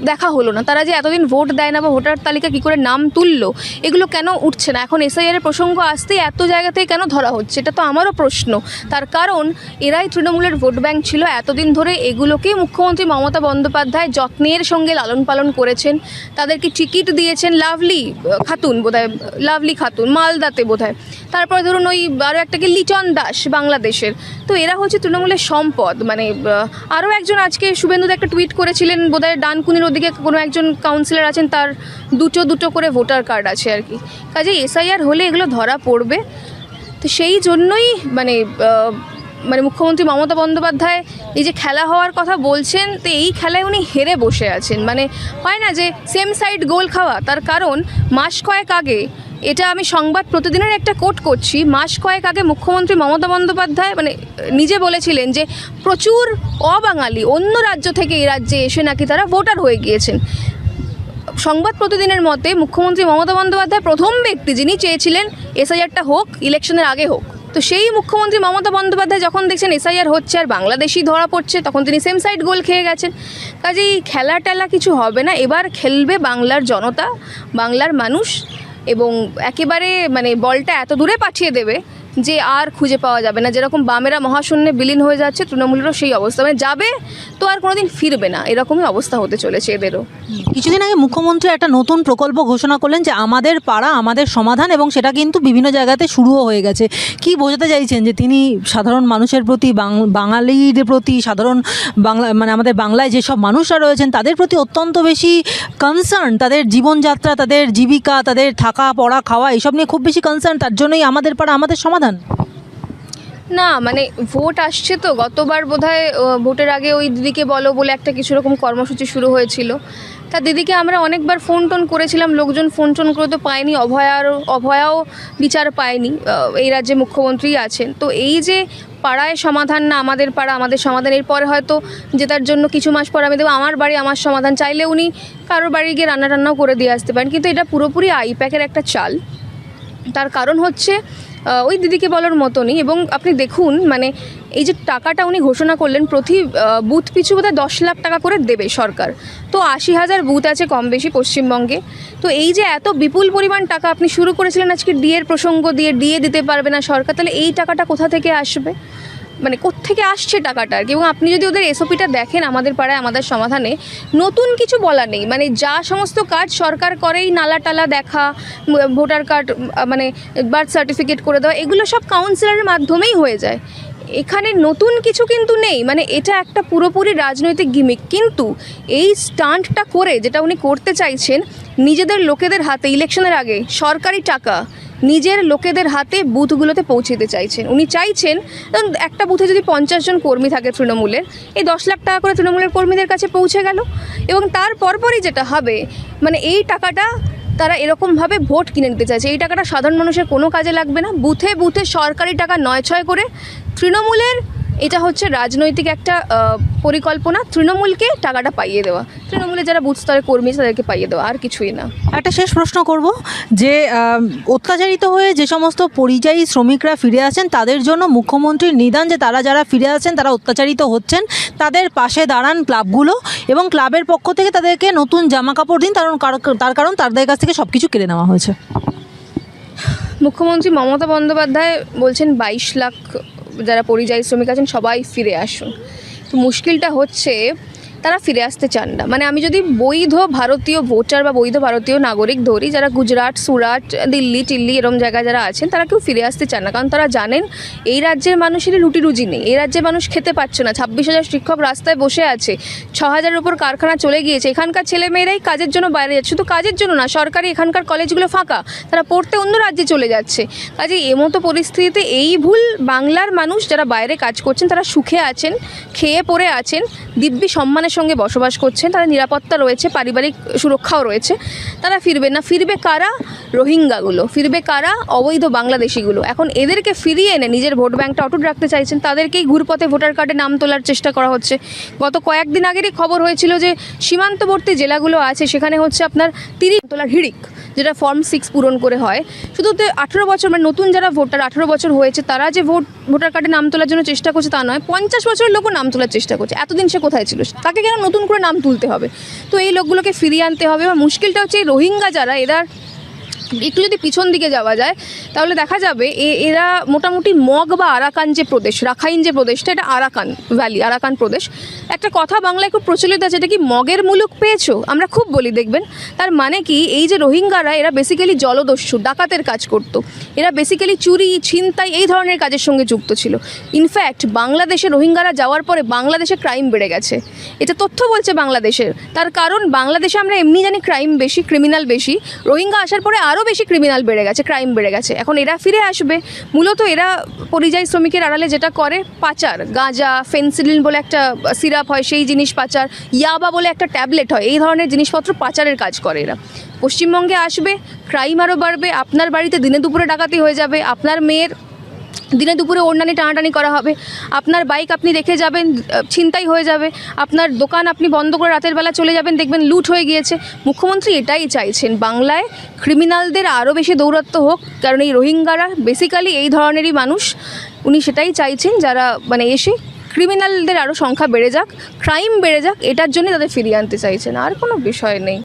দেখা হলো না। তারা যে এতদিন ভোট দেয় না বা ভোটার তালিকা কী করে নাম তুললো, এগুলো কেন উঠছে না? এখন এসআইআর প্রসঙ্গ আসতেই এত জায়গা থেকে কেন ধরা হচ্ছে? এটা তো আমারও প্রশ্ন। তার কারণ, এরাই তৃণমূলের ভোট ব্যাংক ছিল, এতদিন ধরে এগুলোকেই মুখ্যমন্ত্রী মমতা বন্দ্যোপাধ্যায় যত্নের সঙ্গে লালন পালন করেছেন। তাদেরকে টিকিট দিয়েছেন লাভলি খাতুন বোধহয়, লাভলি খাতুন, মালদাতে বোধহয়। তারপরে ধরুন ওই আরও একটাকে লিটন দাস বাংলাদেশের। তো এরা হচ্ছে তৃণমূলের সম্পদ। মানে আরও একজন আজকে শুভেন্দুদা একটা টুইট করেছিলেন বোধহয় ডানকুনির ওদিকে কোনো একজন কাউন্সিলর আছেন, তার দুটো দুটো করে ভোটার কার্ড আছে আর কি। কাজে এসআইআর হলে এগুলো ধরা পড়বে। তো সেই জন্যই মানে মানে মুখ্যমন্ত্রী মমতা বন্দ্যোপাধ্যায় এই যে খেলা হওয়ার কথা বলছেন, তো এই খেলায় উনি হেরে বসে আছেন। মানে হয় না যে সেম সাইড গোল খাওয়া, তার কারণ মাস কয়েক আগে এটা আমি সংবাদ প্রতিদিনের একটা কোট করছি। মাস কয়েক আগে মুখ্যমন্ত্রী মমতা বন্দ্যোপাধ্যায় মানে নিজে বলেছিলেন যে, প্রচুর অবাঙালি অন্য রাজ্য থেকে এই রাজ্যে এসে নাকি তারা ভোটার হয়ে গিয়েছেন। সংবাদ প্রতিদিনের মতে মুখ্যমন্ত্রী মমতা বন্দ্যোপাধ্যায় প্রথম ব্যক্তি যিনি চেয়েছিলেন এসআইআরটা হোক, ইলেকশনের আগে হোক। তো সেই মুখ্যমন্ত্রী মমতা বন্দ্যোপাধ্যায় যখন দেখছেন এসআইআর হচ্ছে আর বাংলাদেশি ধরা পড়ছে, তখন তিনি সেম সাইড গোল খেয়ে গেছেন। কাজেই খেলা টেলা কিছু হবে না, এবার খেলবে বাংলার জনতা, বাংলার মানুষ। এবং একেবারে মানে বলটা এত দূরে পাঠিয়ে দেবে যে আর খুঁজে পাওয়া যাবে না। যেরকম বামেরা মহাশূন্যে বিলীন হয়ে যাচ্ছে, তৃণমূলেরও সেই অবস্থা। মানে যাবে তো আর কোনোদিন ফিরবে না। এরকমই অবস্থা হতে চলেছে এদেরও। কিছুদিন আগে মুখ্যমন্ত্রী একটা নতুন প্রকল্প ঘোষণা করলেন যে আমাদের পাড়া, আমাদের সমাধান এবং সেটা কিন্তু বিভিন্ন জায়গাতে শুরুও হয়ে গেছে। কি বোঝাতে চাইছেন যে তিনি সাধারণ মানুষের প্রতি বাঙালির প্রতি, সাধারণ বাংলা মানে আমাদের বাংলায় যেসব মানুষরা রয়েছেন, তাদের প্রতি অত্যন্ত বেশি কনসার্ন তাদের জীবনযাত্রা, তাদের জীবিকা, তাদের থাকা পড়া খাওয়া এসব নিয়ে খুব বেশি কনসার্ন তার জন্যই আমাদের পাড়া, আমাদের সমাধান না মানে ভোট আসছে তো, গতবার বোধহয় ভোটের আগে ওই দিদিকে বলো বলে একটা কিছু রকম কর্মসূচি শুরু হয়েছিল। তা দিদিকে আমরা অনেকবার ফোন টোন করেছিলাম, লোকজন ফোন টোন করে তো পায়নি, অভয়ার, অভয়াও বিচার পায়নি এই রাজ্যে মুখ্যমন্ত্রী আছেন। তো এই যে পাড়ায় সমাধান না, আমাদের পাড়া, আমাদের সমাধান, এরপরে হয়তো জেতার জন্য কিছু মাস পর আমি দেবো, আমার বাড়ি আমার সমাধান, চাইলে উনি কারোর বাড়ি গিয়ে রান্না টান্নাও করে দিয়ে আসতে পারেন, কিন্তু এটা পুরোপুরি আইপ্যাকের একটা চাল। তার কারণ হচ্ছে ওই দিদিকে বলার মতনই। এবং আপনি দেখুন মানে এই যে টাকাটা উনি ঘোষণা করলেন, প্রতি বুথ পিছু বোধহয় দশ লাখ টাকা করে দেবে সরকার। তো আশি হাজার বুথ আছে কম বেশি পশ্চিমবঙ্গে। তো এই যে এত বিপুল পরিমাণ টাকা আপনি শুরু করেছিলেন আজকে ডিএর প্রসঙ্গ দিয়ে ডিএ দিতে পারবে না সরকার, তাহলে এই টাকাটা কোথা থেকে আসবে? মানে কোত্থেকে আসছে টাকাটা আর কি? এবং আপনি যদি ওদের এসওপিটা দেখেন আমাদের পাড়ায়, আমাদের সমাধানে, নতুন কিছু বলা নেই। মানে যা সমস্ত কাজ সরকার করেই, নালা টালা দেখা ভোটার কার্ড মানে বার্থ সার্টিফিকেট করে দেওয়া, এগুলো সব কাউন্সিলরের মাধ্যমেই হয়ে যায়। এখানে নতুন কিছু কিন্তু নেই। মানে এটা একটা পুরোপুরি রাজনৈতিক গিমিক কিন্তু এই স্টান্টটা করে যেটা উনি করতে চাইছেন, নিজেদের লোকেদের হাতে ইলেকশনের আগে, সরকারি টাকা নিজের লোকেদের হাতে বুথগুলোতে পৌঁছে দিতে চাইছেন। উনি চাইছেন একটা বুথে যদি পঞ্চাশ জন কর্মী থাকে তৃণমূলের, এই দশ লাখ টাকা করে তৃণমূলের কর্মীদের কাছে পৌঁছে গেল। এবং তার পরপরই যেটা হবে মানে এই টাকাটা তারা এরকমভাবে ভোট কিনে নিতে চাইছে। এই টাকাটা সাধারণ মানুষের কোনো কাজে লাগবে না। বুথে বুথে সরকারি টাকা নয় ছয় করে তৃণমূলের এটা হচ্ছে রাজনৈতিক একটা পরিকল্পনা। তৃণমূলকে টাকাটা পাইয়ে দেওয়া। তৃণমূলে যারা বুথ স্তরের কর্মী তাদেরকে পাইয়ে দেওয়া আর কিছুই না। একটা শেষ প্রশ্ন করব যে অত্যাচারিত হয়ে যে সমস্ত পরিযায়ী শ্রমিকরা ফিরে আসেন তাদের জন্য মুখ্যমন্ত্রীর নিদান যে তারা যারা ফিরে আসেন তারা অত্যাচারিত হচ্ছেন তাদের পাশে দাঁড়ান ক্লাবগুলো এবং ক্লাবের পক্ষ থেকে তাদেরকে নতুন জামা কাপড় দিন কারণ তার কারণ তাদের কাছ থেকে সব কিছু কেড়ে নেওয়া হয়েছে। মুখ্যমন্ত্রী মমতা বন্দ্যোপাধ্যায় বলছেন বাইশ লাখ যারা পরিযায়ী শ্রমিক আছেন সবাই ফিরে আসুন। তো মুশকিলটা হচ্ছে তারা ফিরে আসতে চান না। মানে আমি যদি বৈধ ভারতীয় ভোটার বা বৈধ ভারতীয় নাগরিক ধরি, যারা গুজরাট, সুরাট, দিল্লি, টিল্লি এরম জায়গায় যারা আছেন, তারা কেউ ফিরে আসতে চান না। কারণ তারা জানেন, এই রাজ্যের মানুষেরই রুটি রুজি নেই। এই রাজ্যের মানুষ খেতে পাচ্ছে না। ছাব্বিশ হাজার শিক্ষক রাস্তায় বসে আছে। ছ হাজারের উপর কারখানা চলে গিয়েছে। এখানকার ছেলেমেয়েরাই কাজের জন্য বাইরে যাচ্ছে। শুধু কাজের জন্য না, সরকারি এখানকার কলেজগুলো ফাঁকা। তারা পড়তে অন্য রাজ্যে চলে যাচ্ছে। কাজে এমতো পরিস্থিতিতে এই ভুল বাংলার মানুষ যারা বাইরে কাজ করছেন, তারা সুখে আছেন, খেয়ে পড়ে আছেন, দিব্যি সঙ্গে বসবাস করছেন, তাদের নিরাপত্তা রয়েছে, পারিবারিক সুরক্ষাও রয়েছে। তারা ফিরবে না। ফিরবে কারা? রোহিঙ্গাগুলো। ফিরবে কারা? অবৈধ বাংলাদেশিগুলো। এখন এদেরকে ফিরিয়ে এনে নিজের ভোট ব্যাংকটা অটুট রাখতে চাইছেন, তাদেরকেই ঘুরপথে ভোটার কার্ডে নাম তোলার চেষ্টা করা হচ্ছে। গত কয়েকদিন আগেরই খবর হয়েছিল যে, সীমান্তবর্তী জেলাগুলো আছে, সেখানে হচ্ছে আপনার তিরিশ তোলার হিড়িক, যেটা ফর্ম সিক্স পূরণ করে হয়। শুধু তো আঠেরো বছর মানে নতুন যারা ভোটার, আঠেরো বছর হয়েছে, তারা যে ভোট, ভোটার কার্ডে নাম তোলার জন্য চেষ্টা করছে তা নয়, পঞ্চাশ বছরের লোকও নাম তোলার চেষ্টা করছে। এতদিন সে কোথায় ছিল? তাকে কেন নতুন করে নাম তুলতে হবে। তো এই লোকগুলোকে ফিরিয়ে আনতে হবে। বা মুশকিলটা হচ্ছে এই রোহিঙ্গা যারা, এরা একটু যদি পিছন দিকে যাওয়া যায়, তাহলে দেখা যাবে এরা মোটামুটি মগ বা আরাকান যে প্রদেশ, রাখাইন যে প্রদেশটা, এটা আরাকান ভ্যালি, আরাকান প্রদেশ। একটা কথা বাংলায় খুব প্রচলিত আছে, এটা কি মগের মুলুক পেয়েছ? আমরা খুব বলি, দেখবেন। তার মানে কি, এই যে রোহিঙ্গারা, এরা বেসিক্যালি জলদস্যু, ডাকাতের কাজ করতো। এরা বেসিক্যালি চুরি, ছিনতাই, এই ধরনের কাজের সঙ্গে যুক্ত ছিল। ইনফ্যাক্ট বাংলাদেশে রোহিঙ্গারা যাওয়ার পরে বাংলাদেশে ক্রাইম বেড়ে গেছে। এটা তথ্য বলছে বাংলাদেশের। তার কারণ, বাংলাদেশে আমরা এমনি জানি ক্রাইম বেশি ক্রিমিনাল বেশি। রোহিঙ্গা আসার পরে আরও বেশি ক্রিমিনাল বেড়ে গেছে ক্রাইম বেড়ে গেছে। এখন এরা ফিরে আসবে। মূলত এরা পরিযায়ী শ্রমিকের আড়ালে যেটা করে, পাচার। গাঁজা ফেন্সিলিন বলে একটা সিরাপ হয়, সেই জিনিস পাচার। ইয়াবা বলে একটা ট্যাবলেট হয়, এই ধরনের জিনিসপত্র পাচারের কাজ করে এরা। পশ্চিমবঙ্গে আসবে ক্রাইম আরও বাড়বে, আপনার বাড়িতে দিনে দুপুরে ডাকাতি হয়ে যাবে, আপনার মেয়ের দিনে দুপুরে ওড়নানি টানাটানি করা হবে। আপনার বাইক আপনি রেখে যাবেন ছিনতাই হয়ে যাবে। আপনার দোকান আপনি বন্ধ করে রাতের বেলা চলে যাবেন, দেখবেন লুট হয়ে গিয়েছে। মুখ্যমন্ত্রী এটাই চাইছেন, বাংলায় ক্রিমিনালদের আরও বেশি দৌরাত্ম্য হোক, কারণ এই রোহিঙ্গারা বেসিক্যালি এই ধরনেরই মানুষ। উনি সেটাই চাইছেন, যারা মানে এসে ক্রিমিনালদের আরও সংখ্যা বেড়ে যাক ক্রাইম বেড়ে যাক, এটার জন্য তাদের ফিরিয়ে আনতে চাইছেন। আর কোনো বিষয় নেই।